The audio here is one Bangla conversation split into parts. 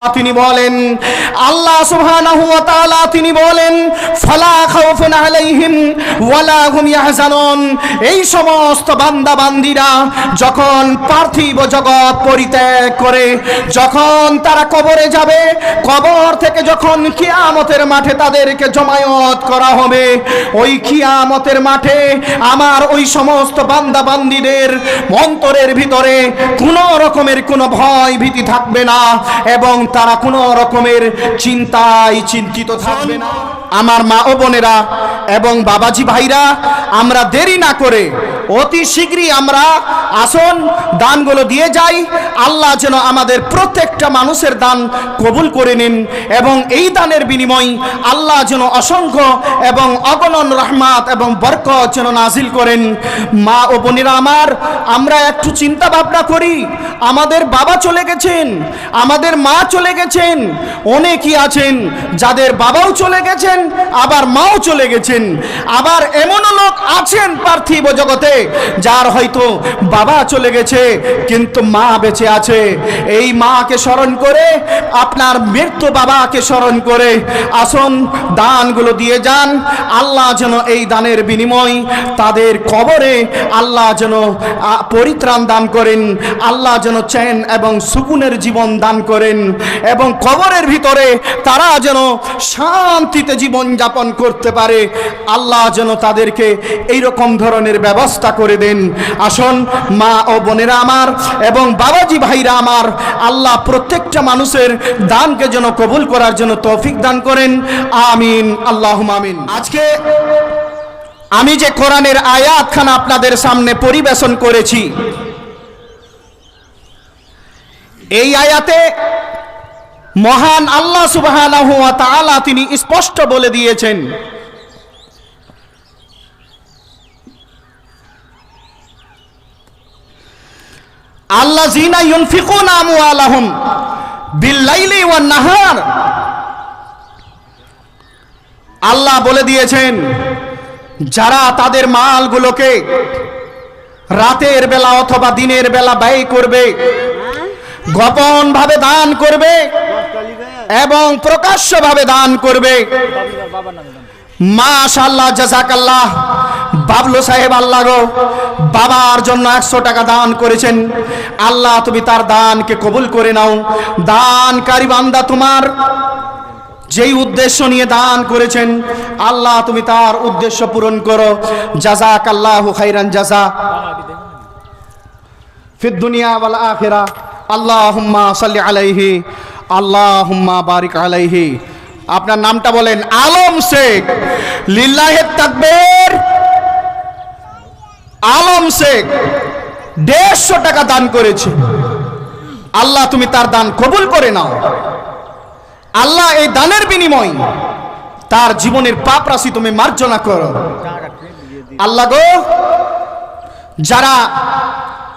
তিনি বলেন, আল্লাহ সুবহানাহু ওয়া তাআলা তিনি বলেন, ফালা খাউফুন আলাইহিম ওয়ালা হুম ইয়াহজানুন। এই সমস্ত বান্দা বান্দিরা যখন পার্থিব জগৎ পরিত্যাগ করে, যখন তারা কবরে যাবে, কবর থেকে যখন কিয়ামতের মাঠে তাদেরকে জমায়েত করা হবে, ওই কিয়ামতের মাঠে আমার ওই সমস্ত বান্দা বান্দিদের অন্তরের ভিতরে কোনো রকমের কোনো ভয় ভীতি থাকবে না এবং তারা কোনো রকমের চিন্তায় চিন্তিত থাকবে না। আমার মা ও বোনেরা এবং বাবাজি ভাইরা, আমরা দেরি না করে অতি শীঘ্রই আমরা আসন দানগুলো দিয়ে যাই। আল্লাহ যেন আমাদের প্রত্যেকটা মানুষের দান কবুল করে নিন এবং এই দানের বিনিময় আল্লাহ যেন অসংখ্য এবং অগণন রহমাত এবং বরকত যেন নাজিল করেন। মা ও বোনেরা আমার, আমরা একটু চিন্তা ভাবনা করি, আমাদের বাবা চলে গেছেন, আমাদের মা চলে গেছেন, অনেকই আছেন, যাদের বাবাও চলে গেছেন, আবার মাও চলে গেছেন, আবার এমনও লোক আছেন পার্থিব জগতে যার হয়তো বাবা চলে গেছে, কিন্তু মা বেঁচে আছে। এই মাকে স্মরণ করে, আপনার মৃত্যু বাবাকে স্মরণ করে, আসন, দানগুলো দিয়ে যান। আল্লাহ যেন এই দানের বিনিময় তাদের কবরে আল্লাহ যেন পরিত্রাণ দান করেন, আল্লাহ যেন চেন এবং সুকুনের জীবন দান করেন এবং কবরের ভিতরে তারা যেন শান্তিতে জীবন যাপন করতে পারে। আল্লাহ যেন তাদেরকে এইরকম ধরনের ব্যবস্থা করে দেন। আসুন, মা ও বোনেরা আমার এবং বাবাজি ভাইরা আমার, আল্লাহ প্রত্যেকটা মানুষের দানকে যেন কবুল করার জন্য তৌফিক দান করেন। আমিন আল্লাহ আমিন। আজকে আমি যে কোরআনের আয়াতখানা আপনাদের সামনে পরিবেশন করেছি, এই আয়াতে মহান আল্লাহ তাআলা তিনি স্পষ্ট বলে দিয়েছেন। আল্লাহ জিনা ইউনফিকুন আমওয়ালাহুম বিল্লাইলি ওয়ান নাহার আল্লাহ বলে দিয়েছেন, যারা তাদের মালগুলোকে রাতের বেলা অথবা দিনের বেলা ব্যয় করবে গোপন ভাবে দান করবে এবং প্রকাশ্যভাবে দান করবে। মা মাশাল্লাহ জাজাকাল্লাহ বাবলু সাহেব আল্লাহ গো, বাবার জন্য একশো টাকা দান করেছেন। আল্লাহ তুমি তার দানকে কবুল করে নাও। দানকারী বান্দা তোমার যেই উদ্দেশ্য নিয়ে দান করেছেন, আল্লাহ তুমি তার উদ্দেশ্য পূরণ করো। জাজাক আল্লাহ খাইরান জাজা ফিদ দুনিয়া ওয়াল আখিরা। আল্লাহুম্মা সাল্লি আলাইহি, আল্লাহুম্মা বারিক আলাইহি। আপনার নামটা বলেন, আলম শেখ। লিল্লাহে তাকবীর। আলম শেখ দেড়শো টাকা দান করেছে। আল্লাহ, তুমি তার দান কবুল করে নাও। আল্লাহ, এই দানের বিনিময় তার জীবনের পাপ রাশি তুমি মার্জনা করো। আল্লাহ গো, যারা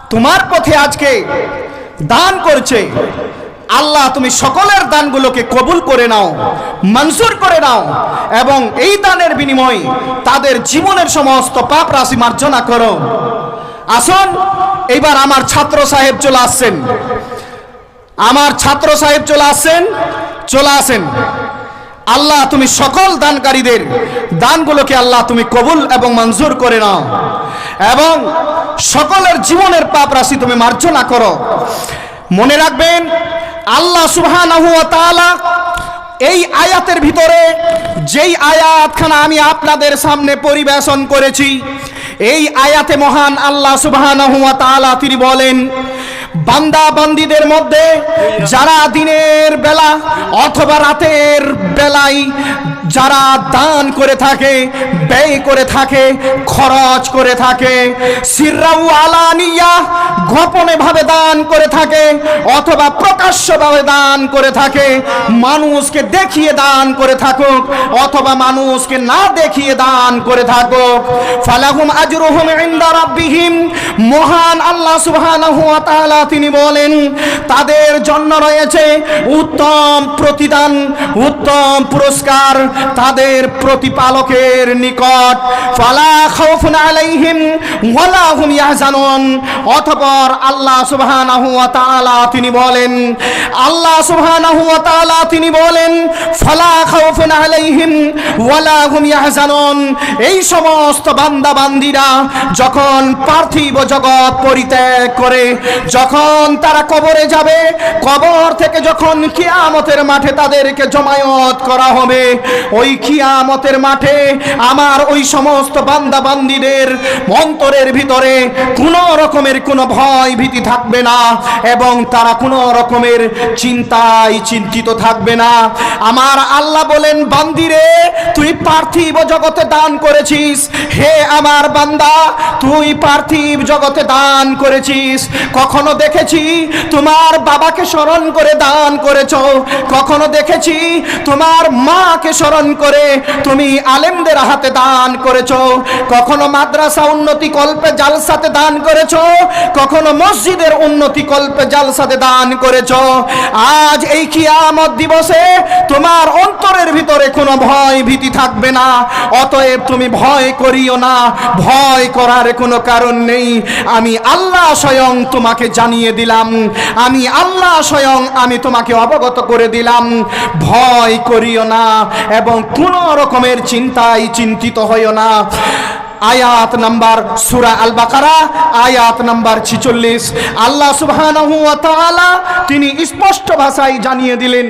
তোমার পথে আজকে দান করছে আল্লাহ, তুমি সকলের দানগুলোকে কবুল করে নাও মনসুর করে নাও, এবং এই দানের বিনিময়ে তাদের জীবনের সমস্ত পাপ রাশি মার্জনা করো। আসুন, এইবার আমার ছাত্র সাহেব চলে আসছেন আমার ছাত্র সাহেব চলে আসছেন চলে আসেন। আল্লাহ, তুমি সকল দানকারীদের দানগুলোকে আল্লাহ, তুমি কবুল এবং মঞ্জুর করে নাও, এবং সকলের জীবনের পাপ রাশি তুমি মার্জনা করো। মনে রাখবেন আল্লাহ ওয়া তাআলা এই আয়াতের ভিতরে যেই আয়াতখানা আমি আপনাদের সামনে পরিবেশন করেছি, এই আয়াতে মহান আল্লাহ সুবহানাহু তিনি বলেন, বান্দা বান্দিদের মধ্যে যারা দিনের বেলা অথবা রাতের বেলায় যারা দান করে থাকে, ব্যয় করে থাকে, খরচ করে থাকে সিররাউ আলানিয়া গোপনে ভাবে দান করে থাকে অথবা প্রকাশ্যভাবে দান করে থাকে। মানুষকে দেখিয়ে দান করে থাকুক অথবা মানুষকে না দেখিয়ে দান করে থাকুক। ফালাহুম আজরুহুম ইনদা রাব্বিহিম। মহান আল্লাহ সুবহানাহু ওয়া তাআলা তিনি বলেন, তাদের জন্য রয়েছে উত্তম প্রতিদান, উত্তম পুরস্কার তাদের প্রতিপালকের নিকট, ফালা ওয়ালা আল্লাহ সুবহানাহু তিনি বলেন, আল্লাহ সুবহানাহু তিনি বলেন, ফালা খাউফুন ওয়ালা হুম ইয়াহজানুন। এই সমস্ত বান্দা বান্দিরা যখন পার্থিব জগৎ পরিত্যাগ করে, যখন তারা কবরে যাবে, কবর থেকে যখন কিয়ামতের মাঠে তাদেরকে জমায়েত করা হবে ওই কিয়ামতের মাঠে আমার ওই সমস্ত বান্দা বান্দিদের অন্তরের ভিতরে কোনো রকমের কোনো ভয় ভীতি থাকবে না এবং তারা কোনো রকমের চিন্তায় চিন্তিত থাকবে না। আমার আল্লাহ বলেন, বান্দিরে, তুই পার্থিব জগতে দান করেছিস। হে আমার বান্দা, তুই পার্থিব জগতে দান করেছিস। কখনো দেখেছি তোমার বাবাকে স্মরণ করে দান করেছ। কখনো দেখেছি তোমার মাকে স্মরণ করে তুমি আলেমদের হাতে দান করেছ, কখনো মাদ্রাসা উন্নতি কল্পে জালসাতে দান করেছ, কখনো মসজিদের উন্নতি কল্পে জালসাতে দান করেছ। আজ এই কিয়ামত দিবসে তোমার অন্তরের ভিতরে কোনো ভয় ভীতি থাকবে না, অতএব তুমি ভয় করিও না, ভয় করার কোনো কারণ নেই। আমি আল্লাহ স্বয়ং তোমাকে জানিয়ে দিলাম, আমি আল্লাহ স্বয়ং আমি তোমাকে অবগত করে দিলাম, ভয় করিও না। এবং কোনো রকমের চিন্তায় চিন্তিত হইও না। আয়াত নাম্বার সুরা আল বাকারা আয়াত নাম্বার ছিচল্লিশ। আল্লাহ সুবহানাহু তিনি স্পষ্ট ভাষায় জানিয়ে দিলেন।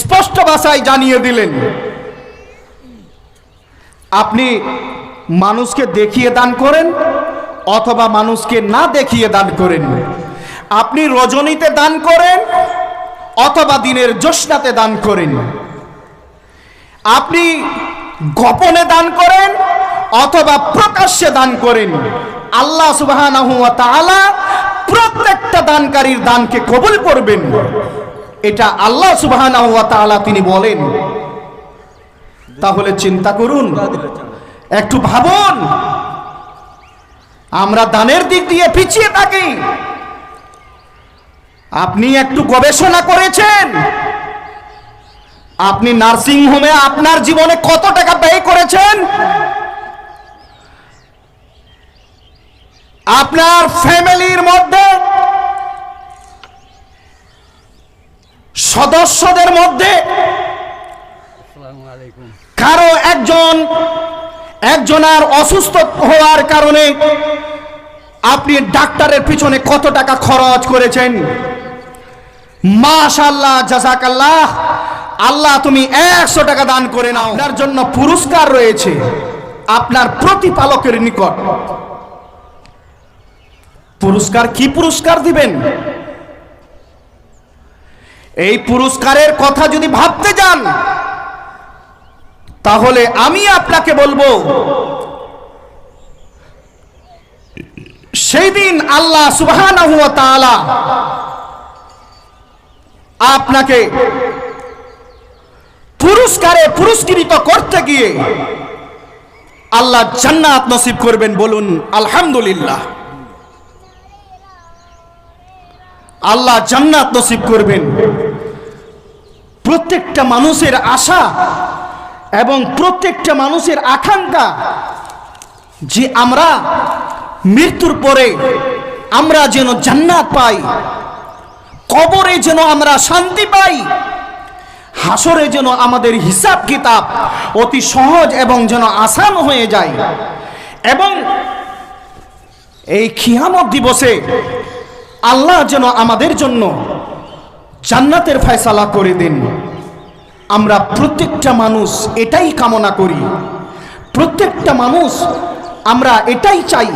স্পষ্ট ভাষায় জানিয়ে দিলেন। আপনি মানুষকে দেখিয়ে দান করেন অথবা মানুষকে না দেখিয়ে দান করেন। আপনি রজনীতে দান করেন অথবা দিনের জ্যোৎস্নাতে দান করেন। আপনি গোপনে দান করেন অথবা প্রকাশ্যে দান করেন। আল্লাহ তাআলা প্রত্যেকটা দানকারীর দানকে কবুল করবেন। এটা আল্লাহ ওয়া তিনি বলেন। তাহলে চিন্তা করুন, একটু ভাবুন। আমরা দানের দিক দিয়ে পিছিয়ে থাকি। আপনি একটু গবেষণা করেছেন? আপনি নার্সিং হোমে আপনার জীবনে কত টাকা ব্যয় করেছেন? আপনার ফ্যামিলির মধ্যে সদস্যদের মধ্যে কারও একজন একজনের অসুস্থ হওয়ার কারণে আপনি ডাক্তারের পিছনে কত টাকা খরচ করেছেন? মাশাল্লাহ জাজাকাল্লাহ আল্লাহ, তুমি একশো টাকা দান করে নাও। আপনার জন্য পুরস্কার রয়েছে আপনার প্রতিপালকের নিকট। পুরস্কার কি পুরস্কার দিবেন? এই পুরস্কারের কথা যদি ভাবতে যান, তাহলে আমি আপনাকে বলব, সেই দিন আল্লাহ তাআলা আপনাকে পুরস্কারে পুরস্কৃত করতে গিয়ে আল্লাহ জান্নাত নসিব করবেন বলুন, আলহামদুলিল্লাহ। আল্লাহ জান্নাত নসিব করবেন। প্রত্যেকটা মানুষের আশা এবং প্রত্যেকটা মানুষের আকাঙ্ক্ষা যে আমরা মৃত্যুর পরে আমরা যেন জান্নাত পাই কবরে যেন আমরা শান্তি পাই। হাসরে যেন আমাদের হিসাব কিতাব অতি সহজ এবং যেন আসান হয়ে যায়। এবং এই খিয়ামত দিবসে আল্লাহ যেন আমাদের জন্য জান্নাতের ফয়সালা করে দেন। আমরা প্রত্যেকটা মানুষ এটাই কামনা করি। প্রত্যেকটা মানুষ আমরা এটাই চাই